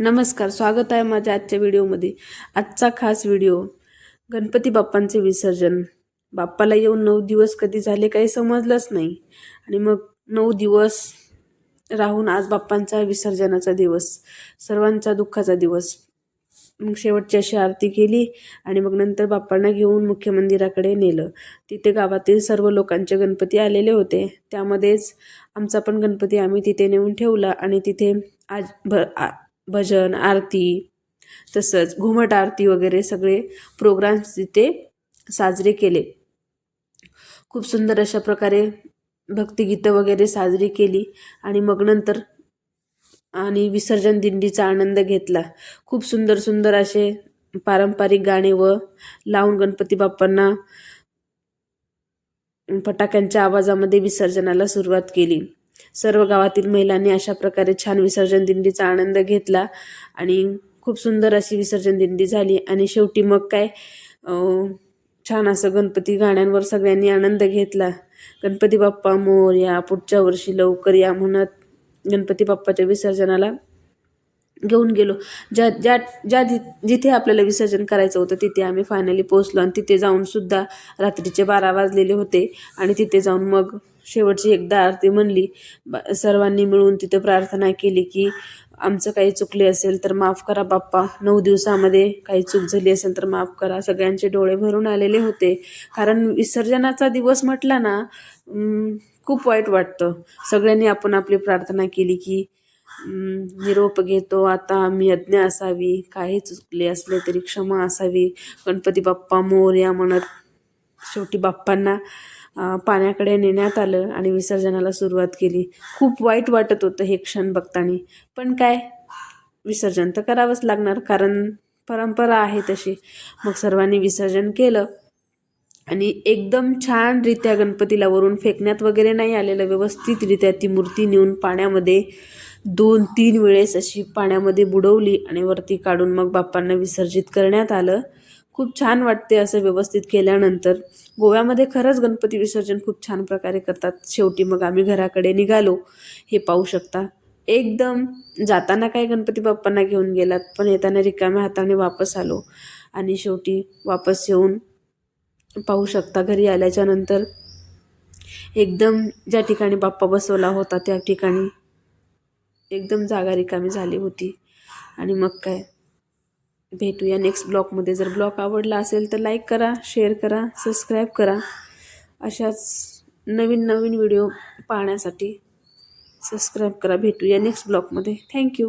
नमस्कार स्वागत आहे माझ्या आजच्या व्हिडिओमध्ये. आजचा खास व्हिडिओ गणपती बाप्पांचे विसर्जन. बाप्पाला येऊन नऊ दिवस कधी झाले काही समजलंच नाही. आणि मग नऊ दिवस राहून आज बाप्पांचा विसर्जनाचा दिवस सर्वांचा दुःखाचा दिवस. मग शेवटची अशी आरती केली आणि मग नंतर बाप्पांना घेऊन मुख्य मंदिराकडे नेलं. तिथे गावातील सर्व लोकांचे गणपती आलेले होते. त्यामध्येच आमचा पण गणपती आम्ही तिथे नेऊन ठेवला आणि तिथे आज भ आ भजन आरती तसंच घुमट आरती वगैरे सगळे प्रोग्राम्स तिथे साजरे केले. खूप सुंदर अशा प्रकारे भक्तिगीतं वगैरे साजरी केली आणि मग नंतर आणि विसर्जन दिंडीचा आनंद घेतला. खूप सुंदर सुंदर असे पारंपरिक गाणे व लावून गणपती बाप्पांना फटाक्यांच्या आवाजामध्ये विसर्जनाला सुरुवात केली. सर्व गावातील महिलांनी अशा प्रकारे छान विसर्जन दिंडीचा आनंद घेतला आणि खूप सुंदर अशी विसर्जन दिंडी झाली. आणि शेवटी मग काय छान असं गणपती गाण्यांवर सगळ्यांनी आनंद घेतला. गणपती बाप्पा मोर या पुढच्या वर्षी लवकर या म्हणत गणपती बाप्पाच्या विसर्जनाला घेऊन गेलो. ज्या ज्या ज्या जिथे आपल्याला विसर्जन करायचं होतं तिथे आम्ही फायनली पोचलो आणि तिथे जाऊनसुद्धा रात्रीचे बारा वाजलेले होते. आणि तिथे जाऊन मग शेवटची एकदा आरती म्हणली. सर्वांनी मिळून तिथे प्रार्थना केली की आमचं काही चुकले असेल तर माफ करा बाप्पा. नऊ दिवसामध्ये काही चूक झाली असेल तर माफ करा. सगळ्यांचे डोळे भरून आलेले होते. कारण विसर्जनाचा दिवस म्हटला ना खूप वाईट वाटतं. सगळ्यांनी आपण आपली प्रार्थना केली की निरोप घेतो. आता आम्ही यज्ञ असावी काही चुकले असले तरी क्षमा असावी. गणपती बाप्पा मोर्या म्हणत शेवटी बाप्पांना पाण्याकडे नेण्यात आलं आणि विसर्जनाला सुरुवात केली. खूप वाईट वाटत होतं हे क्षण बघताना. पण काय? विसर्जन तर करावंच लागणार कारण परंपरा आहे तशी. मग सर्वांनी विसर्जन केलं. आणि एकदम छानरित्या गणपतीला वरून फेकण्यात वगैरे नाही आलेलं व्यवस्थितरित्या ती मूर्ती नेऊन पाण्यामध्ये दोन तीन वेळेस अशी पाण्यामध्ये बुडवली आणि वरती काढून मग बाप्पांना विसर्जित करण्यात आलं. खूप छान वाटते असं व्यवस्थित केल्यानंतर. गोव्यामध्ये खरंच गणपती विसर्जन खूप छान प्रकारे करतात. शेवटी मग आम्ही घराकडे निघालो. हे पाहू शकता. एकदम जाताना काय गणपती बाप्पांना घेऊन गेलात पण येताना रिकाम्या हाताने वापस आलो. आणि शेवटी वापस येऊन पाहू शकता. घरी आल्याच्यानंतर एकदम ज्या ठिकाणी बाप्पा बसवला होता त्या ठिकाणी एकदम जागा रिकामी झाली होती. आणि मग काय? भेटूया नेक्स्ट ब्लॉगमध्ये जर ब्लॉग आवडला असेल तर लाईक करा शेअर करा सबस्क्राईब करा. अशाच नवीन नवीन व्हिडिओ पाहण्यासाठी सबस्क्राईब करा. भेटूया नेक्स्ट ब्लॉगमध्ये थँक्यू